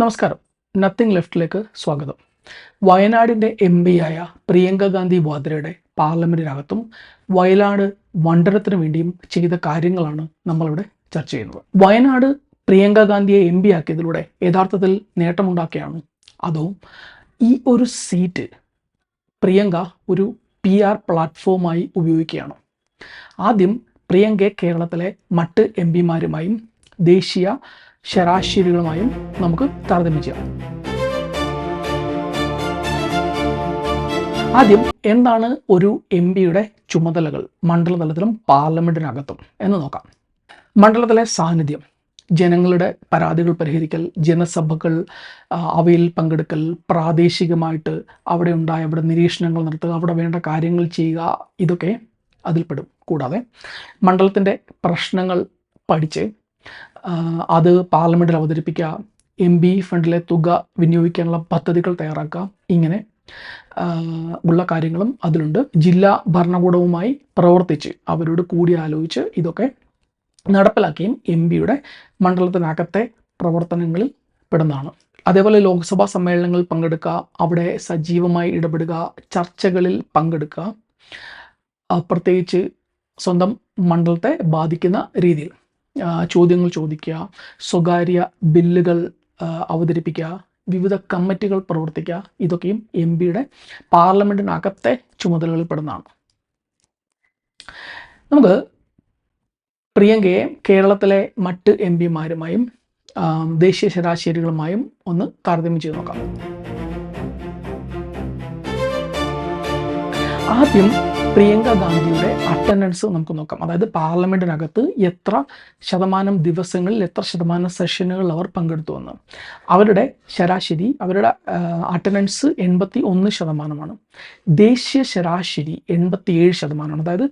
നമസ്കാരം. നത്തിങ് ലെഫ്റ്റിലേക്ക് സ്വാഗതം. വയനാടിന്റെ എം ആയ പ്രിയങ്ക ഗാന്ധി വാദ്രയുടെ പാർലമെന്റിനകത്തും വയനാട് മണ്ഡലത്തിനു വേണ്ടിയും ചെയ്ത കാര്യങ്ങളാണ് നമ്മളിവിടെ ചർച്ച ചെയ്യുന്നത്. വയനാട് പ്രിയങ്ക ഗാന്ധിയെ എം പി ആക്കിയതിലൂടെ യഥാർത്ഥത്തിൽ നേട്ടമുണ്ടാക്കിയാണ് അതോ ഈ ഒരു സീറ്റ് പ്രിയങ്ക ഒരു പി ആർ പ്ലാറ്റ്ഫോമായി ഉപയോഗിക്കുകയാണ്? ആദ്യം പ്രിയങ്കയെ കേരളത്തിലെ മറ്റ് എം പിമാരുമായും ദേശീയ ശരാശരികളുമായും നമുക്ക് താരതമ്യം ചെയ്യാം. ആദ്യം എന്താണ് ഒരു എം പിയുടെ ചുമതലകൾ? മണ്ഡലതലത്തിലും പാർലമെന്റിനകത്തും എന്ന് നോക്കാം. മണ്ഡലത്തിലെ സാന്നിധ്യം ജനങ്ങളുടെ പരാതികൾ പരിഹരിക്കൽ ജനസഭകൾ അവയിൽ പങ്കെടുക്കൽ പ്രാദേശികമായിട്ട് അവിടെ ഉണ്ടായ അവിടെ നിരീക്ഷണങ്ങൾ നടത്തുക അവിടെ വേണ്ട കാര്യങ്ങൾ ചെയ്യുക ഇതൊക്കെ അതിൽപ്പെടും. കൂടാതെ മണ്ഡലത്തിന്റെ പ്രശ്നങ്ങൾ പഠിച്ച് അത് പാർലമെന്റിൽ അവതരിപ്പിക്കുക എം ബി ഫണ്ടിലെ തുക വിനിയോഗിക്കാനുള്ള പദ്ധതികൾ തയ്യാറാക്കുക ഇങ്ങനെ ഉള്ള കാര്യങ്ങളും അതിലുണ്ട്. ജില്ലാ ഭരണകൂടവുമായി പ്രവർത്തിച്ച് അവരോട് കൂടിയാലോചിച്ച് ഇതൊക്കെ നടപ്പിലാക്കുകയും എം പിയുടെ മണ്ഡലത്തിനകത്തെ പ്രവർത്തനങ്ങളിൽ പെടുന്നതാണ്. അതേപോലെ ലോക്സഭാ സമ്മേളനങ്ങളിൽ പങ്കെടുക്കുക അവിടെ സജീവമായി ഇടപെടുക ചർച്ചകളിൽ പങ്കെടുക്കുക പ്രത്യേകിച്ച് സ്വന്തം മണ്ഡലത്തെ ബാധിക്കുന്ന രീതിയിൽ. ചോദ്യങ്ങൾ ചോദിക്കുക സ്വകാര്യ ബില്ലുകൾ അവതരിപ്പിക്കുക വിവിധ കമ്മിറ്റികൾ പ്രവർത്തിക്കുക ഇതൊക്കെയും എം പിയുടെ പാർലമെന്റിനകത്തെ ചുമതലകളിൽ പെടുന്നതാണ് നമുക്ക് പ്രിയങ്കയെ കേരളത്തിലെ മറ്റ് എം പിമാരുമായും ദേശീയ ശരാശരികളുമായും ഒന്ന് താരതമ്യം ചെയ്ത് നോക്കാം. ആദ്യം പ്രിയങ്ക ഗാന്ധിയുടെ അറ്റൻഡൻസ് നമുക്ക് നോക്കാം. അതായത് പാർലമെന്റിനകത്ത് എത്ര ശതമാനം ദിവസങ്ങളിൽ എത്ര ശതമാനം സെഷനുകളിൽ അവർ പങ്കെടുത്തു എന്ന്. അവരുടെ ശരാശരി അവരുടെ അറ്റൻഡൻസ് എൺപത്തി ഒന്ന് ശതമാനമാണ്. ദേശീയ ശരാശരി എൺപത്തി ഏഴ് ശതമാനമാണ്. അതായത്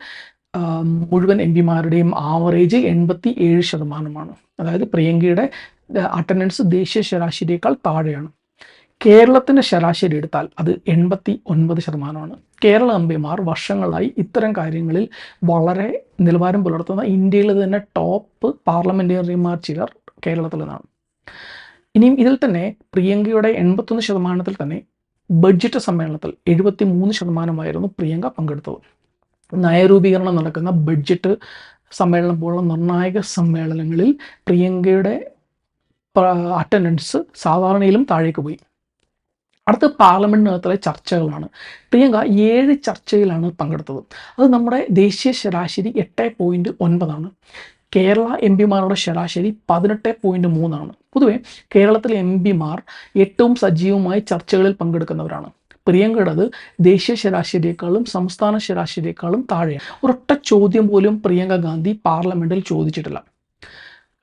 മുഴുവൻ എം പിമാരുടെയും ആവറേജ് എൺപത്തി ഏഴ് ശതമാനമാണ്. അതായത് പ്രിയങ്കയുടെ അറ്റൻഡൻസ് ദേശീയ ശരാശരിയേക്കാൾ താഴെയാണ്. കേരളത്തിന്റെ ശരാശരി എടുത്താൽ അത് എൺപത്തി ഒൻപത് ശതമാനമാണ്. കേരള എംപിമാർ വർഷങ്ങളായി ഇത്തരം കാര്യങ്ങളിൽ വളരെ നിലവാരം പുലർത്തുന്ന ഇന്ത്യയിലെ തന്നെ ടോപ്പ് പാർലമെന്റേറിയന്മാർ ചിലർ കേരളത്തിൽ നിന്നാണ്. ഇനിയും ഇതിൽ തന്നെ പ്രിയങ്കയുടെ എൺപത്തൊന്ന് ശതമാനത്തിൽ തന്നെ ബഡ്ജറ്റ് സമ്മേളനത്തിൽ എഴുപത്തി മൂന്ന് ശതമാനമായിരുന്നു പ്രിയങ്ക പങ്കെടുത്തത്. നയരൂപീകരണം നടക്കുന്ന ബഡ്ജറ്റ് സമ്മേളനം പോലുള്ള നിർണായക സമ്മേളനങ്ങളിൽ പ്രിയങ്കയുടെ അറ്റൻഡൻസ് സാധാരണയിലും താഴേക്ക് പോയി. അടുത്ത പാർലമെന്റിനകത്തുള്ള ചർച്ചകളാണ്. പ്രിയങ്ക ഏഴ് ചർച്ചയിലാണ് പങ്കെടുത്തത്. അത് നമ്മുടെ ദേശീയ ശരാശരി എട്ട് പോയിന്റ് ഒൻപതാണ്. കേരള എം പിമാരുടെ ശരാശരി പതിനെട്ട് പോയിന്റ് മൂന്നാണ്. പൊതുവെ കേരളത്തിലെ എം പിമാർ ഏറ്റവും സജീവമായി ചർച്ചകളിൽ പങ്കെടുക്കുന്നവരാണ്. പ്രിയങ്കയുടേത് ദേശീയ ശരാശരിയേക്കാളും സംസ്ഥാന ശരാശരിയേക്കാളും താഴെയാണ്. ഒരൊറ്റ ചോദ്യം പോലും പ്രിയങ്ക ഗാന്ധി പാർലമെന്റിൽ ചോദിച്ചിട്ടില്ല.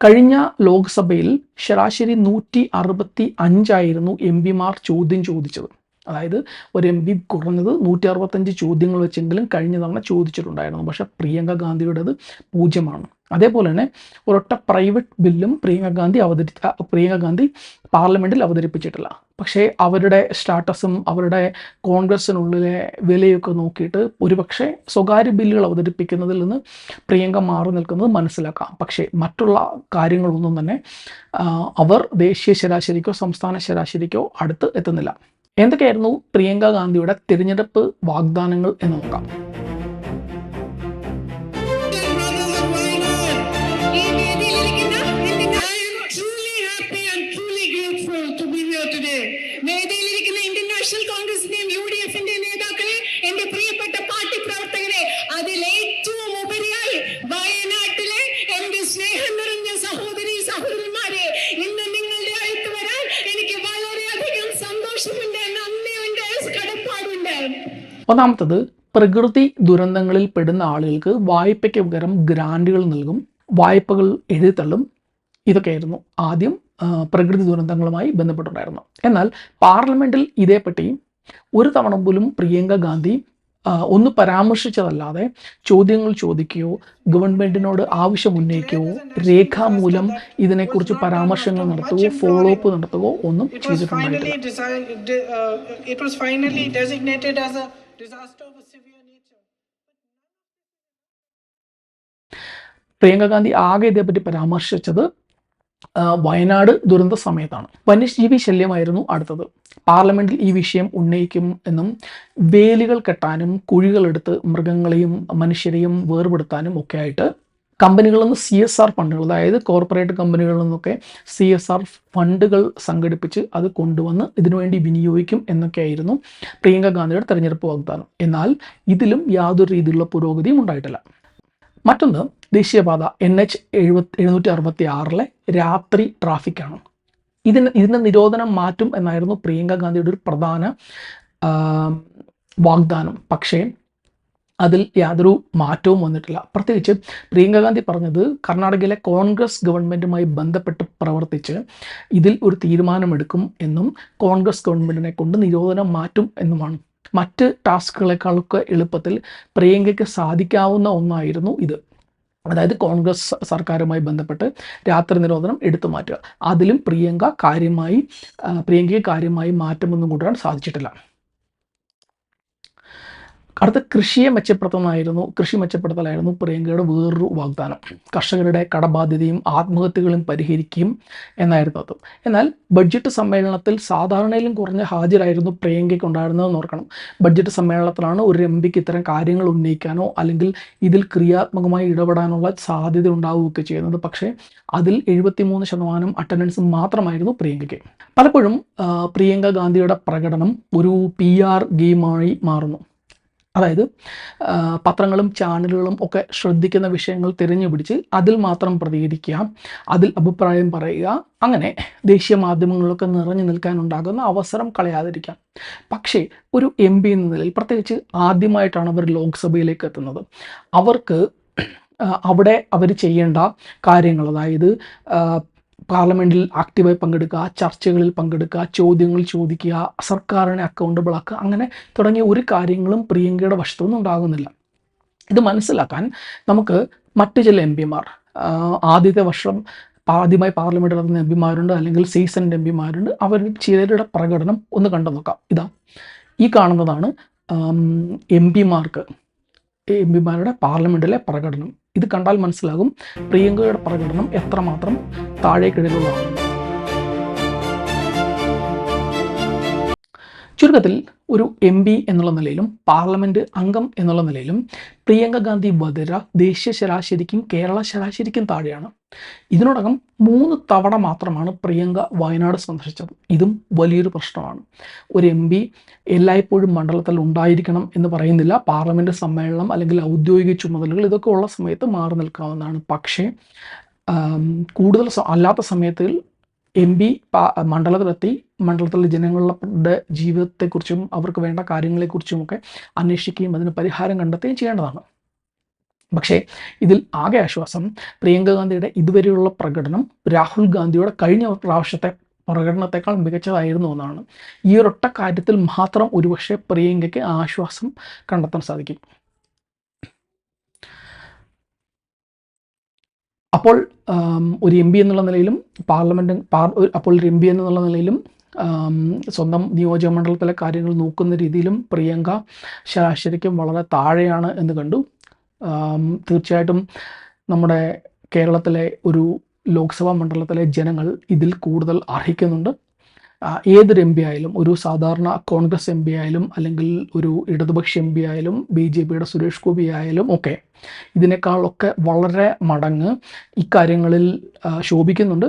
കഴിഞ്ഞ ലോക്സഭയിൽ ശരാശരി നൂറ്റി അറുപത്തി അഞ്ചായിരുന്നു എം പിമാർ ചോദ്യം ചോദിച്ചത്. അതായത് ഒരു എം പി കുറഞ്ഞത് നൂറ്റി അറുപത്തഞ്ച് ചോദ്യങ്ങൾ വെച്ചെങ്കിലും കഴിഞ്ഞ തവണ ചോദിച്ചിട്ടുണ്ടായിരുന്നു. പക്ഷേ പ്രിയങ്ക ഗാന്ധിയുടേത് പൂജ്യമാണ്. അതേപോലെ തന്നെ ഒരൊറ്റ പ്രൈവറ്റ് ബില്ലും പ്രിയങ്ക ഗാന്ധി അവതരി പ്രിയങ്ക ഗാന്ധി പാർലമെന്റിൽ അവതരിപ്പിച്ചിട്ടില്ല. പക്ഷേ അവരുടെ സ്റ്റാറ്റസും അവരുടെ കോൺഗ്രസ്സിനുള്ളിലെ വിലയൊക്കെ നോക്കിയിട്ട് ഒരുപക്ഷെ സ്വകാര്യ ബില്ലുകൾ അവതരിപ്പിക്കുന്നതിൽ നിന്ന് പ്രിയങ്ക മാറി നിൽക്കുന്നത് മനസ്സിലാക്കാം. പക്ഷേ മറ്റുള്ള കാര്യങ്ങളൊന്നും തന്നെ അവർ ദേശീയ ശരാശരിക്കോ സംസ്ഥാന ശരാശരിക്കോ അടുത്ത് എത്തുന്നില്ല. എന്തൊക്കെയായിരുന്നു പ്രിയങ്ക ഗാന്ധിയുടെ തിരഞ്ഞെടുപ്പ് വാഗ്ദാനങ്ങൾ എന്ന് നോക്കാം. ഒന്നാമത്തത് പ്രകൃതി ദുരന്തങ്ങളിൽ പെടുന്ന ആളുകൾക്ക് വായ്പയ്ക്ക് പകരം ഗ്രാൻഡുകൾ നൽകും വായ്പകൾ എഴുതിത്തള്ളും ഇതൊക്കെയായിരുന്നു ആദ്യം പ്രകൃതി ദുരന്തങ്ങളുമായി ബന്ധപ്പെട്ടുണ്ടായിരുന്നു എന്നാൽ പാർലമെന്റിൽ ഇതേപ്പറ്റി ഒരു തവണ പോലും പ്രിയങ്ക ഗാന്ധി ഒന്ന് പരാമർശിച്ചതല്ലാതെ ചോദ്യങ്ങൾ ചോദിക്കുകയോ ഗവൺമെന്റിനോട് ആവശ്യം ഉന്നയിക്കുകയോ രേഖാമൂലം ഇതിനെക്കുറിച്ച് പരാമർശങ്ങൾ നടത്തുകയോ ഫോളോ അപ്പ് നടത്തുകയോ ഒന്നും ചെയ്തിട്ടുണ്ടായിട്ടില്ല. പ്രിയങ്ക ഗാന്ധി ആകെ ഇതേപ്പറ്റി പരാമർശിച്ചത് വയനാട് ദുരന്ത സമയത്താണ്. വന്യജീവി ശല്യമായിരുന്നു അടുത്തത്. പാർലമെന്റിൽ ഈ വിഷയം ഉന്നയിക്കും എന്നും വേലികൾ കെട്ടാനും കുഴികളെടുത്ത് മൃഗങ്ങളെയും മനുഷ്യരെയും വേർപെടുത്താനും ഒക്കെ ആയിട്ട് കമ്പനികളിൽ നിന്ന് സി എസ് ആർ ഫണ്ടുകൾ അതായത് കോർപ്പറേറ്റ് കമ്പനികളിൽ നിന്നൊക്കെ സി എസ് ആർ ഫണ്ടുകൾ സംഘടിപ്പിച്ച് അത് കൊണ്ടുവന്ന് ഇതിനുവേണ്ടി വിനിയോഗിക്കും എന്നൊക്കെയായിരുന്നു പ്രിയങ്ക ഗാന്ധിയുടെ തെരഞ്ഞെടുപ്പ് വാഗ്ദാനം. എന്നാൽ ഇതിലും യാതൊരു രീതിയിലുള്ള പുരോഗതിയും ഉണ്ടായിട്ടില്ല. മറ്റൊന്ന് ദേശീയപാത എൻ എച്ച് എഴുപത്തി എഴുന്നൂറ്റി അറുപത്തി ആറിലെ രാത്രി ട്രാഫിക്കാണ് ഇതിന് ഇതിന്റെ നിരോധനം മാറ്റും എന്നായിരുന്നു പ്രിയങ്ക ഗാന്ധിയുടെ ഒരു പ്രധാന വാഗ്ദാനം. പക്ഷേ അതിൽ യാതൊരു മാറ്റവും വന്നിട്ടില്ല. പ്രത്യേകിച്ച് പ്രിയങ്ക ഗാന്ധി പറഞ്ഞത് കർണാടകയിലെ കോൺഗ്രസ് ഗവൺമെന്റുമായി ബന്ധപ്പെട്ട് പ്രവർത്തിച്ച് ഇതിൽ ഒരു തീരുമാനമെടുക്കും എന്നും കോൺഗ്രസ് ഗവൺമെന്റിനെ കൊണ്ട് നിരോധനം മാറ്റും എന്നുമാണ്. മറ്റ് ടാസ്കുകളെക്കാളൊക്കെ എളുപ്പത്തിൽ പ്രിയങ്കയ്ക്ക് സാധിക്കാവുന്ന ഒന്നായിരുന്നു ഇത്. അതായത് കോൺഗ്രസ് സർക്കാരുമായി ബന്ധപ്പെട്ട് രാത്രി നിരോധനം എടുത്തു മാറ്റുക. അതിലും പ്രിയങ്ക കാര്യമായി പ്രിയങ്കയെ കാര്യമായി മാറ്റമൊന്നും കൊണ്ടുവരാൻ സാധിച്ചിട്ടില്ല. അടുത്ത കൃഷിയെ മെച്ചപ്പെടുത്തുന്നതായിരുന്നു കൃഷി മെച്ചപ്പെടുത്തലായിരുന്നു പ്രിയങ്കയുടെ വേറൊരു വാഗ്ദാനം. കർഷകരുടെ കടബാധ്യതയും ആത്മഹത്യകളും പരിഹരിക്കും എന്നായിരുന്നു അത്. എന്നാൽ ബഡ്ജറ്റ് സമ്മേളനത്തിൽ സാധാരണയിലും കുറഞ്ഞ ഹാജരായിരുന്നു പ്രിയങ്കയ്ക്ക് ഉണ്ടായിരുന്നതെന്ന് ഓർക്കണം. ബഡ്ജറ്റ് സമ്മേളനത്തിലാണ് ഒരു എം പിക്ക് ഇത്തരം കാര്യങ്ങൾ ഉന്നയിക്കാനോ അല്ലെങ്കിൽ ഇതിൽ ക്രിയാത്മകമായി ഇടപെടാനുള്ള സാധ്യത ഉണ്ടാവുകയൊക്കെ ചെയ്യുന്നത്. പക്ഷേ അതിൽ എഴുപത്തിമൂന്ന് ശതമാനം അറ്റൻഡൻസ് മാത്രമായിരുന്നു പ്രിയങ്കയ്ക്ക്. പലപ്പോഴും പ്രിയങ്ക ഗാന്ധിയുടെ പ്രകടനം ഒരു പി ആർ ഗെയിമായി മാറുന്നു. അതായത് പത്രങ്ങളും ചാനലുകളും ഒക്കെ ശ്രദ്ധിക്കുന്ന വിഷയങ്ങൾ തിരഞ്ഞു പിടിച്ച് അതിൽ മാത്രം പ്രതികരിക്കുക അതിൽ അഭിപ്രായം പറയുക അങ്ങനെ ദേശീയ മാധ്യമങ്ങളിലൊക്കെ നിറഞ്ഞു നിൽക്കാനുണ്ടാകുന്ന അവസരം കളയാതിരിക്കാം. പക്ഷേ ഒരു എം പി എന്ന നിലയിൽ പ്രത്യേകിച്ച് ആദ്യമായിട്ടാണ് അവർ ലോക്സഭയിലേക്ക് എത്തുന്നത്. അവർക്ക് അവിടെ അവർ ചെയ്യേണ്ട കാര്യങ്ങൾ അതായത് പാർലമെന്റിൽ ആക്റ്റീവായി പങ്കെടുക്കുക ചർച്ചകളിൽ പങ്കെടുക്കുക ചോദ്യങ്ങൾ ചോദിക്കുക സർക്കാരിനെ അക്കൗണ്ടബിൾ ആക്കുക അങ്ങനെ തുടങ്ങിയ ഒരു കാര്യങ്ങളും പ്രിയങ്കയുടെ വശത്തുനിന്ന് ഉണ്ടാകുന്നില്ല. ഇത് മനസ്സിലാക്കാൻ നമുക്ക് മറ്റു ചില എം പിമാർ ആദ്യത്തെ വർഷം ആദ്യമായി പാർലമെന്റിൽ നടന്ന എം പിമാരുണ്ട് അല്ലെങ്കിൽ സീസൺഡ് എം പിമാരുണ്ട് അവർ ചിലരുടെ പ്രകടനം ഒന്ന് കണ്ടു നോക്കാം. ഇതാ ഈ കാണുന്നതാണ് എം പിമാർക്ക് എം പിമാരുടെ പാർലമെന്റിലെ പ്രകടനം. ഇത് കണ്ടാൽ മനസ്സിലാകും. പ്രിയങ്കയുടെ പ്രകടനം എത്രമാത്രം താഴേക്കിടയിലുള്ളതാണ്. ചുരുക്കത്തിൽ ഒരു എം പി എന്നുള്ള നിലയിലും പാർലമെന്റ് അംഗം എന്നുള്ള നിലയിലും പ്രിയങ്ക ഗാന്ധി വധര ദേശീയ ശരാശരിക്കും കേരള ശരാശരിക്കും താഴെയാണ്. ഇതിനോടകം മൂന്ന് തവണ മാത്രമാണ് പ്രിയങ്ക വയനാട് സന്ദർശിച്ചത്. ഇതും വലിയൊരു പ്രശ്നമാണ്. ഒരു എം പി എല്ലായ്പ്പോഴും മണ്ഡലത്തിൽ ഉണ്ടായിരിക്കണം എന്ന് പറയുന്നില്ല. പാർലമെന്റ് സമ്മേളനം അല്ലെങ്കിൽ ഔദ്യോഗിക ചുമതലകൾ ഇതൊക്കെ ഉള്ള സമയത്ത് മാറി നിൽക്കാവുന്നതാണ്. പക്ഷേ കൂടുതൽ അല്ലാത്ത സമയത്തിൽ എം പി മണ്ഡലത്തിലെത്തി മണ്ഡലത്തിലെ ജനങ്ങളുടെ ജീവിതത്തെക്കുറിച്ചും അവർക്ക് വേണ്ട കാര്യങ്ങളെക്കുറിച്ചുമൊക്കെ അന്വേഷിക്കുകയും അതിന് പരിഹാരം കണ്ടെത്തുകയും ചെയ്യേണ്ടതാണ്. പക്ഷേ ഇതിൽ ആകെ ആശ്വാസം പ്രിയങ്ക ഗാന്ധിയുടെ ഇതുവരെയുള്ള പ്രകടനം രാഹുൽ ഗാന്ധിയുടെ കഴിഞ്ഞ പ്രാവശ്യത്തെ പ്രകടനത്തെക്കാൾ മികച്ചതായിരുന്നു എന്നാണ്. ഈ ഒരൊട്ട കാര്യത്തിൽ മാത്രം ഒരുപക്ഷെ പ്രിയങ്കയ്ക്ക് ആശ്വാസം കണ്ടെത്താൻ സാധിക്കും. അപ്പോൾ ഒരു എം പി എന്നുള്ള നിലയിലും പാർലമെന്റ് പാർ അപ്പോൾ ഒരു എം പി എന്നുള്ള നിലയിലും സ്വന്തം നിയോജക മണ്ഡലത്തിലെ കാര്യങ്ങൾ നോക്കുന്ന രീതിയിലും പ്രിയങ്ക ശരാശരിക്കും വളരെ താഴെയാണ് എന്ന് കണ്ടു. തീർച്ചയായിട്ടും നമ്മുടെ കേരളത്തിലെ ഒരു ലോക്സഭാ മണ്ഡലത്തിലെ ജനങ്ങൾ ഇതിൽ കൂടുതൽ അർഹിക്കുന്നുണ്ട്. ഏതൊരു എം പി ആയാലും ഒരു സാധാരണ കോൺഗ്രസ് എം പി ആയാലും അല്ലെങ്കിൽ ഒരു ഇടതുപക്ഷ എം പി ആയാലും ബി ജെ പിയുടെ സുരേഷ് ഗോപി ആയാലും ഒക്കെ ഇതിനേക്കാളൊക്കെ വളരെ മടങ്ങ് ഇക്കാര്യങ്ങളിൽ ശോഭിക്കുന്നുണ്ട്.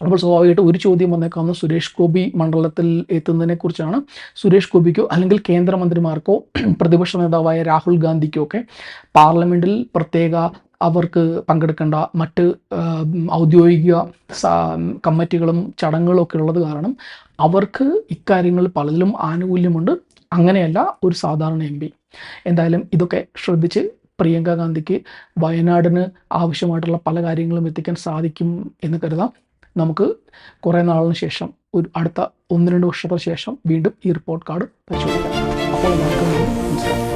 അപ്പോൾ സ്വാഭാവികമായിട്ട് ഒരു ചോദ്യം വന്നേക്കാവുന്ന സുരേഷ് ഗോപി മണ്ഡലത്തിൽ എത്തുന്നതിനെ കുറിച്ചാണ്. സുരേഷ് ഗോപിക്കോ അല്ലെങ്കിൽ കേന്ദ്രമന്ത്രിമാർക്കോ പ്രതിപക്ഷ നേതാവായ രാഹുൽ ഗാന്ധിക്കോ ഒക്കെ പാർലമെന്റിൽ പ്രത്യേക അവർക്ക് പങ്കെടുക്കേണ്ട മറ്റ് ഔദ്യോഗിക കമ്മിറ്റികളും ചടങ്ങുകളും ഒക്കെ ഉള്ളത് കാരണം അവർക്ക് ഇക്കാര്യങ്ങൾ പലതിലും ആനുകൂല്യമുണ്ട്. അങ്ങനെയല്ല ഒരു സാധാരണ എം എന്തായാലും ഇതൊക്കെ ശ്രദ്ധിച്ച് പ്രിയങ്ക ഗാന്ധിക്ക് വയനാടിന് ആവശ്യമായിട്ടുള്ള പല കാര്യങ്ങളും എത്തിക്കാൻ സാധിക്കും എന്ന് കരുതാം. നമുക്ക് കുറേ നാളിന് ശേഷം ഒരു അടുത്ത ഒന്ന് രണ്ട് വർഷത്തിന് ശേഷം വീണ്ടും ഈ റിപ്പോർട്ട് കാർഡ് പരിശോധിക്കാം അപ്പോൾ നമുക്ക്. നമസ്കാരം